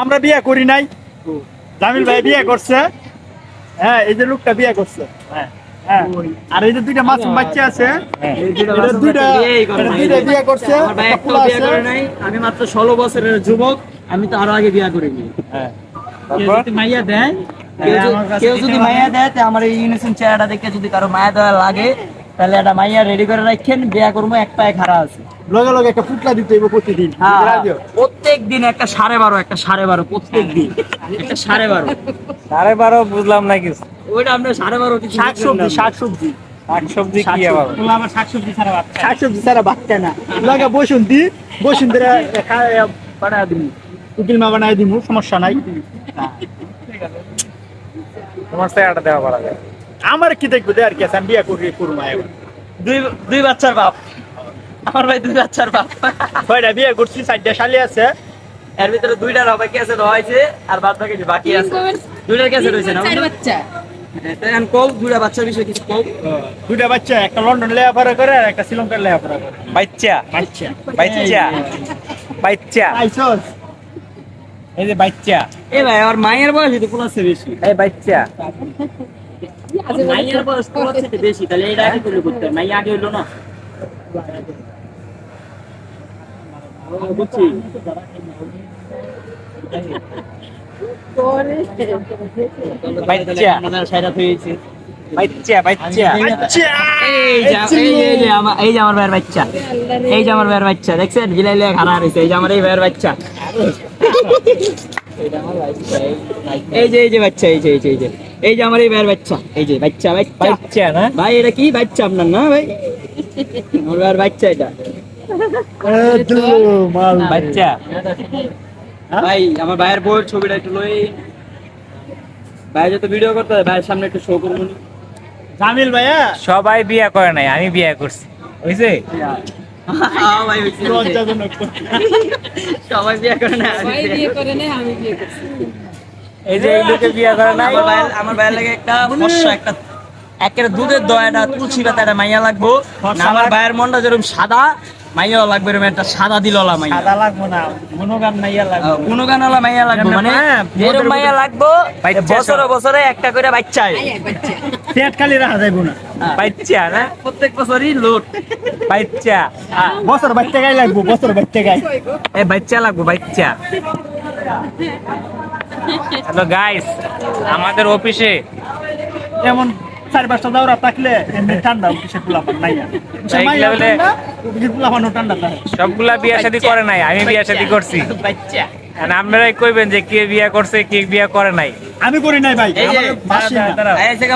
আমরা বিয়ে করি নাই। জামিল ভাই বিয়ে করছে। হ্যাঁ এই যে লোকটা বিয়ে করছে। হ্যাঁ। হ্যাঁ আর এই যে দুইটা মাসুম বাচ্চা আছে বিয়ে আছে। আমি মাত্র ষোলো বছরের যুবক আমি তো আরও আগে বিয়ে করিনি। হ্যাঁ। মাইয়া দেয় কেউ হ্যাঁ, যদি- আমার কেউ যদি মাইয়া দেয় আমার এই ইউনিসেন চেহারাটা দেখে যদি কারও মায়া দেওয়া লাগে তাহলে একটা মাইয়া রেডি করে রাখেন বিয়া করব এক পায়ে খাড়া আছে। লগে লগে একটা পুটলা দিতে হইব প্রতিদিন। হ্যাঁ, প্রত্যেক দিন একটা সাড়ে বারো একটা সাড়ে বারো প্রত্যেক দিন। একটা সাড়ে বারো। সাড়ে বারো বুঝলাম না কিছু। ওইটা আমরা সাড়ে বারো শাক সবজি। শাক সবজি শাক কি আবার? পোলা আবার ছাড়া ভাত শাক ছাড়া ভাত খায় না। লগে বসুন দি বসুন ধরে বানায় দিমু। উকিল মা বানায় দিমু সমস্যা নাই। তোমার দেওয়া পারা যায় আমার কি দেখব? দে আর কি আছে আমি বিয়ে করি করুম দুই দুই বাচ্চার বাপ। আমার ভাই দুই বাচ্চার বাপ। ছয়টা বিয়ে করছি চারটা শালি আছে। এর ভিতরে দুইটার হবে কেসে রয়েছে আর বাদ বাকি বাকি আছে। দুইটার কেসে রয়েছে না? বাচ্চা। দুইটা বিষয়ে কিছু দুইটা বাচ্চা একটা লন্ডন লেখাপড়া করে আর একটা শ্রীলঙ্কার লেখাপড়া করে। বাচ্চা। বাচ্চা। বাচ্চা। বাচ্চা। আইসস। এই যে বাচ্চা। এ ভাই আমার মায়ের বয়স তো প্লাসে বেশি। এই বাচ্চা। মায়ের বয়স প্লাসে বেশি তাহলে এটা আগে করতে আগে হইল না। বুঝছি বাচ্চা হয়েছে এই যে আমার ভাইয়ের বাচ্চা। এই যে আমার ভাইয়ের বাচ্চা। দেখছেন? গিলাই খানা রয়েছে এই যে আমার এই ভাইয়ের বাচ্চা। এই যে এই যে বাচ্চা এই যে এই যে এই যে। এই যে আমার এই ভাইয়ের বাচ্চা। এই যে বাচ্চা বাচ্চা। বাচ্চা না? ভাই এটা কি বাচ্চা আপনার না ভাই? আমার ভাইয়ের বাচ্চা এটা। বাচ্চা। ভাই আমার ভাইয়ের বউয়ের ছবিটা একটু লই। ভাই যত ভিডিও করতে হয় ভাইয়ের সামনে একটু শো করব জামিল ভাইয়া? সবাই বিয়ে করে নাই আমি বিয়ে করছি। বুঝছে হ্যাঁ, ভাই, হইছে, হইছে। লজ্জাজনক। সবাই বিয়ে করে না আমি বিয়ে বিয়ে করে নেয় আমি বিয়ে করছি। এই যে এই লোকে বিয়ে করে নাই। আমার ভাইয়ের আমার ভাইয়ের লাগে একটা ফর্সা একটা একের দুধের দয়াটা তুলসী পাতা মাইয়া লাগবো। আমার ভাইয়ের মনটা যেরকম সাদা মাইয়াও লাগবে এরকম একটা সাদা দিললা মাইয়া। সাদা লাগবো না গুণগান নাইয়া লাগবে। কোনো গানওয়ালা মাইয়া লাগবে মানে? হ্যাঁ, মদের মাইয়া লাগবো বাচ্চা বছরে বছরে একটা করে বাচ্চা পেট খালি রাখা যাইবো না। বাচ্চা না? প্রত্যেক বছরই লোট। বাচ্চা বছর বাচ্চা গাই লাগবো বছর বাচ্চা গাই। এই বাচ্চা লাগবো বাচ্চা হ্যালো গাইস আমাদের অফিসে এমন চার পাঁচটা দাওরা থাকলে এমনি ঠান্ডা অফিসে পোলাপান? নাই level-এ- ঠান্ডা থাকে সবগুলা বিয়ে শাদী করে নাই আমি বিয়ে শাদী করছি। বাচ্চা। আপনারাই কইবেন যে কে বিয়ে করছে কে বিয়ে করে নাই। আমি করি নাই ভাই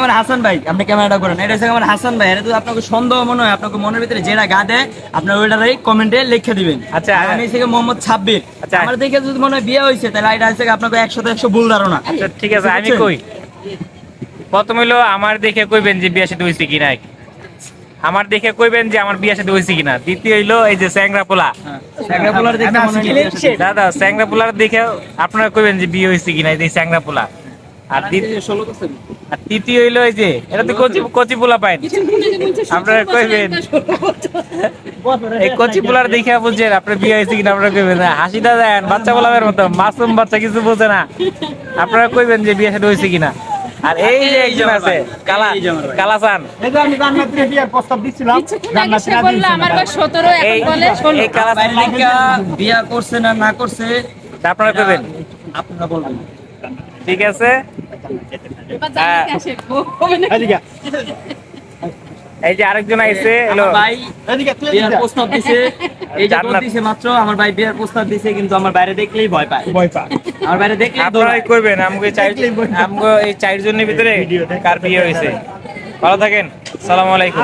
আমার হাসান ভাই আপনি ক্যামেরাটা করেন। এটা হচ্ছে আমার হাসান ভাই এটা যদি আপনাকে সন্দেহ মনে হয় আপনাকে মনের ভিতরে যেটা গা দেয় আপনার ওইটারই কমেন্টে লিখে দিবেন। আচ্ছা। আমি থেকে মোহাম্মদ ছাব্বির। আচ্ছা। আমার দেখে যদি মনে হয় বিয়ে হয়েছে তাহলে এটা হচ্ছে আপনাকে একশো একশো ভুল ধারণা। আচ্ছা ঠিক আছে আমি কই? প্রথম হইল আমার দেখে কইবেন যে বিয়ে সাথে হয়েছে কিনা? আমার দেখে কইবেন যে আমার বিয়ে সাথে হয়েছে কিনা। দ্বিতীয় হইল এই যে স্যাংরা পোলা। স্যাংরা পোলার দেখে মনে হয় দাদা স্যাংরা পোলার দেখে আপনারা কইবেন যে বিয়ে হয়েছে কিনা এই যে স্যাংরা পোলা। আর দ্বিতীয় ষোলো বছর আর তৃতীয় হইল এই যে এটা তো কচি কচি পোলা পাইন। আপনারা কইবেন এই কচি পোলার দেখে বুঝছেন আপনার বিয়ে হয়েছে কিনা আপনারা কইবেন না। হাসিটা দেন বাচ্চা পোলাবের মতো মাসুম বাচ্চা কিছু বোঝে না। আপনারা কইবেন যে বিয়ে সাথে হয়েছে কিনা। আর এই যে একজন আছে কালা এই যে আমার ভাই। কালাসান আমি জান্নাতের বিয়ার প্রস্তাব দিছিলাম কিছুক্ষণ আগে সে জান্নাতের বলল আমার বয়স সতেরো এখন বলে। ষোলো এই কালাসান বিয়া করছে না না করছে আপনারা করবেন আপনারা বলবেন। ঠিক আছে। এই যে আরেকজন আইছে হ্যালো। আমার ভাই এদিকে বিয়ার প্রস্তাব দিছে। এই যে জান্নাত। দিছে মাত্র আমার ভাই বিয়ার প্রস্তাব দিছে কিন্তু আমার বাইরে দেখলেই ভয় পায়। ভয় পায়। আমার বাইরে দেখলেই আপনারা কইবেন আমগো চাই আমগো এই চারজনের ভিতরে কার বিয়ে হইছে ভালো থাকেন আসসালামু আলাইকুম।